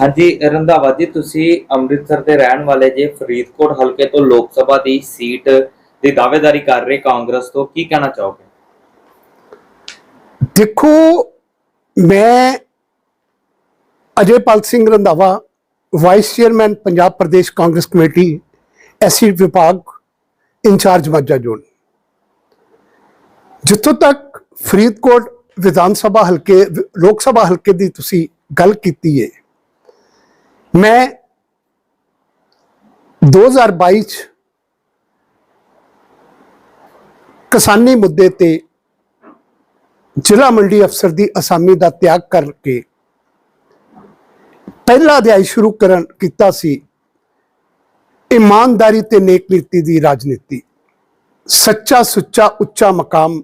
ਹਾਂਜੀ, ਰੰਧਾਵਾ ਜੀ, ਤੁਸੀਂ ਅੰਮ੍ਰਿਤਸਰ ਦੇ ਰਹਿਣ ਵਾਲੇ ਜੇ ਫਰੀਦਕੋਟ ਹਲਕੇ ਤੋਂ ਲੋਕ ਸਭਾ ਦੀ ਸੀਟ ਦੀ ਦਾਅਵੇਦਾਰੀ ਕਰ ਰਹੇ ਕਾਂਗਰਸ ਤੋਂ, ਕੀ ਕਹਿਣਾ ਚਾਹੋਗੇ? ਦੇਖੋ, ਮੈਂ Ajaypal Singh Randhawa vice chairman Punjab Pradesh Congress committee SC ਵਿਭਾਗ, ਇੰਚਾਰਜ ਮਾਝਾ ਜ਼ੋਨ। ਜਿੱਥੋਂ ਤੱਕ ਫਰੀਦਕੋਟ ਵਿਧਾਨ ਸਭਾ ਹਲਕੇ, ਲੋਕ ਸਭਾ ਹਲਕੇ ਦੀ ਤੁਸੀਂ ਗੱਲ ਕੀਤੀ ਹੈ ਮੈਂ 2022 ਚ ਕਿਸਾਨੀ ਮੁੱਦੇ ਤੇ ਜ਼ਿਲ੍ਹਾ ਮੰਡੀ ਅਫਸਰ ਦੀ ਅਸਾਮੀ ਦਾ ਤਿਆਗ ਕਰਕੇ ਪਹਿਲਾ ਅਧਿਆਇ ਸ਼ੁਰੂ ਕਰਨ ਕੀਤਾ ਸੀ। ਇਮਾਨਦਾਰੀ ਤੇ ਨੇਕ ਨੀਤੀ ਦੀ ਰਾਜਨੀਤੀ, ਸੱਚਾ ਸੁੱਚਾ ਉੱਚਾ ਮਕਾਮ,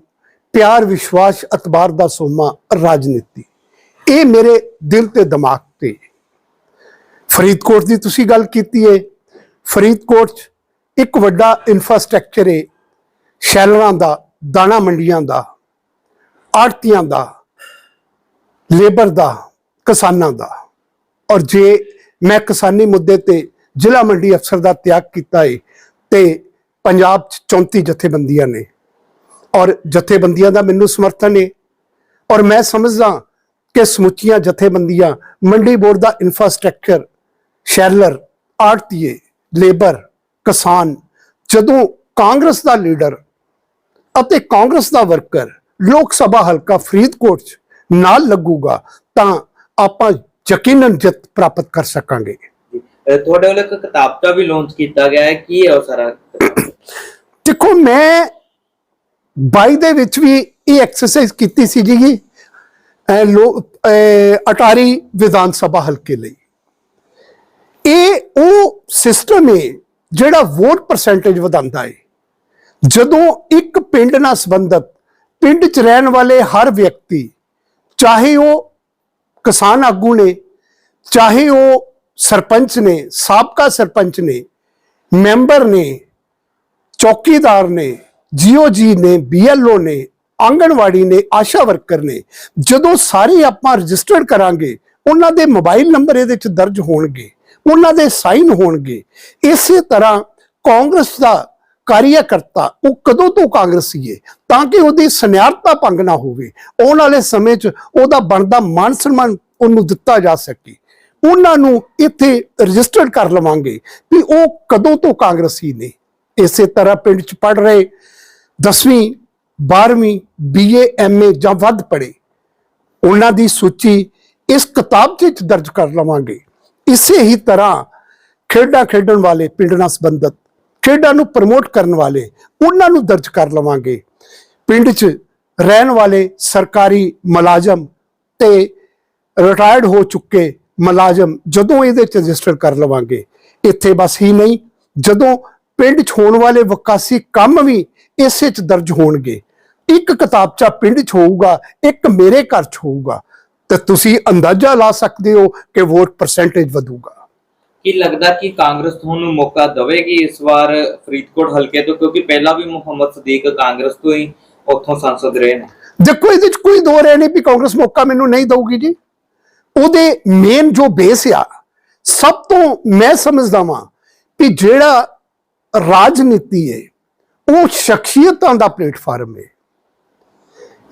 ਪਿਆਰ, ਵਿਸ਼ਵਾਸ ਅਤਬਾਰ ਦਾ ਸੋਮਾ ਰਾਜਨੀਤੀ। ਇਹ ਮੇਰੇ ਦਿਲ ਤੇ ਦਿਮਾਗ ਤੇ ਫਰੀਦਕੋਟ ਦੀ ਤੁਸੀਂ ਗੱਲ ਕੀਤੀ ਹੈ ਫਰੀਦਕੋਟ 'ਚ ਇੱਕ ਵੱਡਾ ਇਨਫਰਾਸਟ੍ਰਕਚਰ ਏ। ਸ਼ੈਲਰਾਂ ਦਾ, ਦਾਣਾ ਮੰਡੀਆਂ ਦਾ, ਆੜਤੀਆਂ ਦਾ, ਲੇਬਰ ਦਾ, ਕਿਸਾਨਾਂ ਦਾ। ਔਰ ਜੇ ਮੈਂ ਕਿਸਾਨੀ ਮੁੱਦੇ ਤੇ ਜ਼ਿਲ੍ਹਾ ਮੰਡੀ ਅਫਸਰ ਦਾ ਤਿਆਗ ਕੀਤਾ ਹੈ ਤੇ ਪੰਜਾਬ 'ਚ 34 ਜਥੇਬੰਦੀਆਂ ਨੇ। ਔਰ ਜਥੇਬੰਦੀਆਂ ਦਾ ਮੈਨੂੰ ਸਮਰਥਨ ਏ। ਔਰ ਮੈਂ ਸਮਝਦਾ ਕਿ ਸਮੁੱਚੀਆਂ ਜਥੇਬੰਦੀਆਂ ਮੰਡੀ ਬੋਰਡ ਦਾ ਇਨਫਰਾਸਟ੍ਰਕਚਰ ਸ਼ੈਲਰ ਆੜਤੀਏ ਲੇਬਰ ਕਿਸਾਨ ਜਦੋਂ ਕਾਂਗਰਸ ਦਾ ਲੀਡਰ ਅਤੇ ਕਾਂਗਰਸ ਦਾ ਵਰਕਰ ਲੋਕ ਸਭਾ ਹਲਕਾ ਫਰੀਦਕੋਟ 'ਚ ਨਾਲ ਲੱਗੂਗਾ ਤਾਂ ਆਪਾਂ ਯਕੀਨਨ ਜਿੱਤ ਪ੍ਰਾਪਤ ਕਰ ਸਕਾਂਗੇ। ਤੁਹਾਡੇ ਵੱਲੋਂ ਇੱਕ ਕਿਤਾਬਚਾ ਵੀ ਲਾਂਚ ਕੀਤਾ ਗਿਆ ਹੈ। ਕੀ ਹੈ ਉਹ ਸਾਰਾ? ਕਿਤਾਬ? ਦੇਖੋ ਮੈਂ 22 ਦੇ ਵਿੱਚ ਵੀ ਇਹ ਐਕਸਰਸਾਈਜ਼ ਕੀਤੀ ਸੀ ਜੀ ਲੋ ਅਟਾਰੀ ਵਿਧਾਨ ਸਭਾ ਹਲਕੇ ਲਈ। ਇਹ ਉਹ ਸਿਸਟਮ ਹੈ ਜਿਹੜਾ ਵੋਟ ਪਰਸੈਂਟੇਜ ਵਧਾਉਂਦਾ ਹੈ ਜਦੋਂ ਇੱਕ ਪਿੰਡ ਨਾਲ ਸੰਬੰਧਤ, ਪਿੰਡ 'ਚ ਰਹਿਣ ਵਾਲੇ ਹਰ ਵਿਅਕਤੀ, ਚਾਹੇ ਉਹ ਕਿਸਾਨ ਆਗੂ ਨੇ, ਚਾਹੇ ਉਹ ਸਰਪੰਚ ਨੇ, ਸਾਬਕਾ ਸਰਪੰਚ ਨੇ, ਮੈਂਬਰ ਨੇ, ਚੌਕੀਦਾਰ ਨੇ ਜੀਓ ਜੀ ਨੇ ਬੀਐਲਓ ਨੇ, ਆਂਗਣਵਾੜੀ ਨੇ, ਆਸ਼ਾ ਵਰਕਰ ਨੇ, ਜਦੋਂ ਸਾਰੇ ਆਪਾਂ ਰਜਿਸਟਰਡ ਕਰਾਂਗੇ, ਉਹਨਾਂ ਦੇ ਮੋਬਾਈਲ ਨੰਬਰ ਇਹਦੇ ਵਿੱਚ ਦਰਜ ਹੋਣਗੇ। ਉਹਨਾਂ ਦੇ ਸਾਈਨ ਹੋਣਗੇ। ਇਸੇ ਤਰ੍ਹਾਂ ਕਾਂਗਰਸ ਦਾ ਕਾਰਿਆਕਰਤਾ, ਉਹ ਕਦੋਂ ਤੋਂ ਕਾਂਗਰਸੀ ਹੈ ਤਾਂ ਕਿ ਉਹਦੀ ਸੁਨਿਆਰਤਾ ਭੰਗ ਨਾ ਹੋਵੇ। ਆਉਣ ਵਾਲੇ ਸਮੇਂ 'ਚ ਉਹਦਾ ਬਣਦਾ ਮਾਨ ਸਨਮਾਨ ਉਹਨੂੰ ਦਿੱਤਾ ਜਾ ਸਕੇ। ਉਹਨਾਂ ਨੂੰ ਇੱਥੇ ਰਜਿਸਟਰਡ ਕਰ ਲਵਾਂਗੇ ਵੀ ਉਹ ਕਦੋਂ ਤੋਂ ਕਾਂਗਰਸੀ ਨੇ। ਇਸੇ ਤਰ੍ਹਾਂ ਪਿੰਡ 'ਚ ਪੜ ਰਹੇ 10ਵੀਂ 12ਵੀਂ ਬੀਏ ਐਮਏ ਜਾਂ ਵੱਧ ਪੜੇ ਉਹਨਾਂ ਦੀ ਸੂਚੀ ਇਸ ਕਿਤਾਬ 'ਚ ਵਿੱਚ ਦਰਜ ਕਰ ਲਵਾਂਗੇ। ਇਸੇ ਹੀ ਤਰ੍ਹਾਂ ਖੇਡਾਂ ਖੇਡਣ ਵਾਲੇ, ਪਿੰਡ ਨਾਲ ਸੰਬੰਧਤ ਖੇਡਾਂ ਨੂੰ ਪ੍ਰਮੋਟ ਕਰਨ ਵਾਲੇ, ਉਹਨਾਂ ਨੂੰ ਦਰਜ ਕਰ ਲਵਾਂਗੇ। ਪਿੰਡ 'ਚ ਰਹਿਣ ਵਾਲੇ ਸਰਕਾਰੀ ਮੁਲਾਜ਼ਮ ਤੇ ਰਿਟਾਇਰਡ ਹੋ ਚੁੱਕੇ ਮੁਲਾਜ਼ਮ ਜਦੋਂ ਇਹਦੇ 'ਚ ਰਜਿਸਟਰ ਕਰ ਲਵਾਂਗੇ। ਇੱਥੇ ਬਸ ਹੀ ਨਹੀਂ, ਜਦੋਂ ਪਿੰਡ 'ਚ ਹੋਣ ਵਾਲੇ ਵਿਕਾਸੀ ਕੰਮ ਵੀ ਇਸੇ 'ਚ ਦਰਜ ਹੋਣਗੇ। ਇੱਕ ਕਿਤਾਬਚਾ ਪਿੰਡ 'ਚ ਹੋਊਗਾ, ਇੱਕ ਮੇਰੇ ਘਰ 'ਚ ਹੋਊਗਾ। ਤੇ ਤੁਸੀਂ ਅੰਦਾਜ਼ਾ ਲਾ ਸਕਦੇ ਹੋ ਕਿ ਵੋਟ ਪਰਸੈਂਟੇਜ ਵਧੂਗਾ। ਕੀ ਲੱਗਦਾ ਕਿ ਕਾਂਗਰਸ ਤੁਹਾਨੂੰ ਮੌਕਾ ਦੇਵੇਗੀ ਇਸ ਵਾਰ ਫਰੀਦਕੋਟ ਹਲਕੇ ਤੋਂ? ਕਿਉਂਕਿ ਪਹਿਲਾਂ ਵੀ ਮੁਹੰਮਦ ਸਦੀਕ ਕਾਂਗਰਸ ਤੋਂ ਹੀ ਉੱਥੋਂ ਸੰਸਦ ਰਹੇ ਨੇ। ਦੇਖੋ ਇਹਦੇ 'ਚ ਕੋਈ ਦੋ ਰਹਿ ਨਹੀਂ ਵੀ ਕਾਂਗਰਸ ਮੌਕਾ ਮੈਨੂੰ ਨਹੀਂ ਦਊਗੀ ਜੀ। ਉਹਦੇ ਮੇਨ ਜੋ ਬੇਸ ਆ ਸਭ ਤੋਂ ਮੈਂ ਸਮਝਦਾ ਵਾਂ ਕਿ ਜਿਹੜਾ ਰਾਜਨੀਤੀ ਹੈ ਉਹ ਸ਼ਖਸੀਅਤਾਂ ਦਾ ਪਲੇਟਫਾਰਮ ਹੈ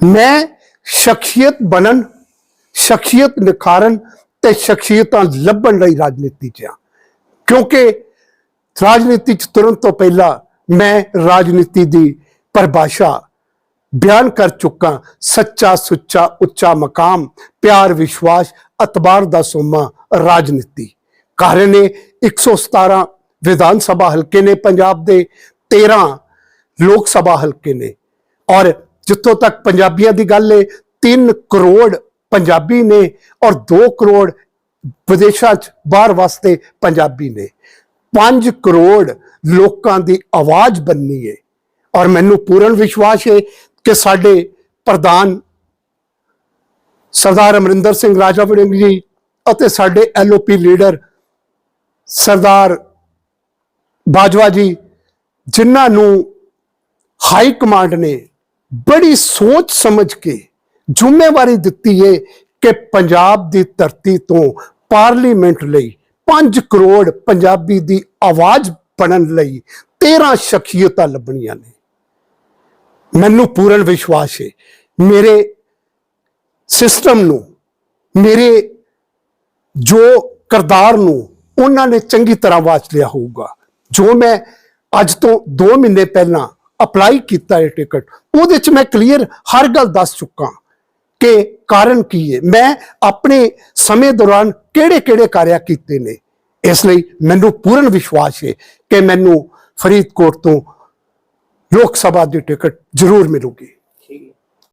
ਮੈਂ ਸ਼ਖਸੀਅਤ ਬਣਨ ਸ਼ਖਸੀਅਤ ਨਿਖਾਰਨ ਤੇ ਸ਼ਖਸੀਅਤਾਂ ਲੱਭਣ ਲਈ ਰਾਜਨੀਤੀ 'ਚ ਆ ਕਿਉਂਕਿ ਰਾਜਨੀਤੀ 'ਚ ਤੁਰਨ ਤੋਂ ਪਹਿਲਾਂ ਮੈਂ ਰਾਜਨੀਤੀ ਦੀ ਪਰਿਭਾਸ਼ਾ ਬਿਆਨ ਕਰ ਚੁੱਕਾ, ਸੱਚਾ ਸੁੱਚਾ ਉੱਚਾ ਮਕਾਮ, ਪਿਆਰ, ਵਿਸ਼ਵਾਸ ਅਤਬਾਰ ਦਾ ਸੋਮਾ ਰਾਜਨੀਤੀ। ਕਾਰਨ ਨੇ 117 ਵਿਧਾਨ ਸਭਾ ਹਲਕੇ ਨੇ ਪੰਜਾਬ ਦੇ 13 ਲੋਕ ਸਭਾ ਹਲਕੇ ਨੇ। ਔਰ ਜਿੱਥੋਂ ਤੱਕ ਪੰਜਾਬੀਆਂ ਦੀ ਗੱਲ ਹੈ 3 ਕਰੋੜ ਪੰਜਾਬੀ ਨੇ ਔਰ 2 ਕਰੋੜ ਵਿਦੇਸ਼ਾਂ 'ਚ ਬਾਹਰ ਵਾਸਤੇ ਪੰਜਾਬੀ ਨੇ। 5 ਕਰੋੜ ਲੋਕਾਂ ਦੀ ਆਵਾਜ਼ ਬੰਨੀ ਹੈ ਔਰ ਮੈਨੂੰ ਪੂਰਨ ਵਿਸ਼ਵਾਸ ਹੈ ਕਿ ਸਾਡੇ ਪ੍ਰਧਾਨ ਸਰਦਾਰ ਅਮਰਿੰਦਰ ਸਿੰਘ ਰਾਜਾ ਵੜਿੰਗ ਜੀ ਅਤੇ ਸਾਡੇ ਐਲਓਪੀ ਲੀਡਰ ਸਰਦਾਰ ਬਾਜਵਾ ਜੀ, ਜਿਨ੍ਹਾਂ ਨੂੰ ਹਾਈ ਕਮਾਂਡ ਨੇ ਬੜੀ ਸੋਚ ਸਮਝ ਕੇ ਜ਼ਿੰਮੇਵਾਰੀ ਦਿੱਤੀ ਹੈ ਕਿ ਪੰਜਾਬ ਦੀ ਧਰਤੀ ਤੋਂ ਪਾਰਲੀਮੈਂਟ ਲਈ 5 ਕਰੋੜ ਪੰਜਾਬੀ ਦੀ ਆਵਾਜ਼ ਬਣਨ ਲਈ 13 ਸ਼ਖਸੀਅਤਾਂ ਲੱਭਣੀਆਂ ਨੇ। ਮੈਨੂੰ ਪੂਰਨ ਵਿਸ਼ਵਾਸ ਹੈ ਮੇਰੇ ਸਿਸਟਮ ਨੂੰ, ਮੇਰੇ ਜੋ ਕਰਦਾਰ ਨੂੰ ਉਹਨਾਂ ਨੇ ਚੰਗੀ ਤਰ੍ਹਾਂ ਵਾਚ ਲਿਆ ਹੋਊਗਾ। ਜੋ ਮੈਂ ਅੱਜ ਤੋਂ 2 ਮਹੀਨੇ ਪਹਿਲਾਂ ਅਪਲਾਈ ਕੀਤਾ ਹੈ ਟਿਕਟ, ਉਹਦੇ ਚ ਮੈਂ ਕਲੀਅਰ ਹਰ ਗੱਲ ਦੱਸ ਚੁੱਕਾ। ਕਿ ਕਾਰਨ ਕੀ ਹੈ ਮੈਂ ਆਪਣੇ ਸਮੇਂ ਦੌਰਾਨ ਕਿਹੜੇ-ਕਿਹੜੇ ਕਾਰਿਆ ਕੀਤੇ ਨੇ? ਇਸ ਲਈ ਮੈਨੂੰ ਪੂਰਨ ਵਿਸ਼ਵਾਸ ਹੈ ਕਿ ਮੈਨੂੰ ਫਰੀਦਕੋਟ ਤੋਂ ਲੋਕ ਸਭਾ ਦੀ ਟਿਕਟ ਜ਼ਰੂਰ ਮਿਲੂਗੀ।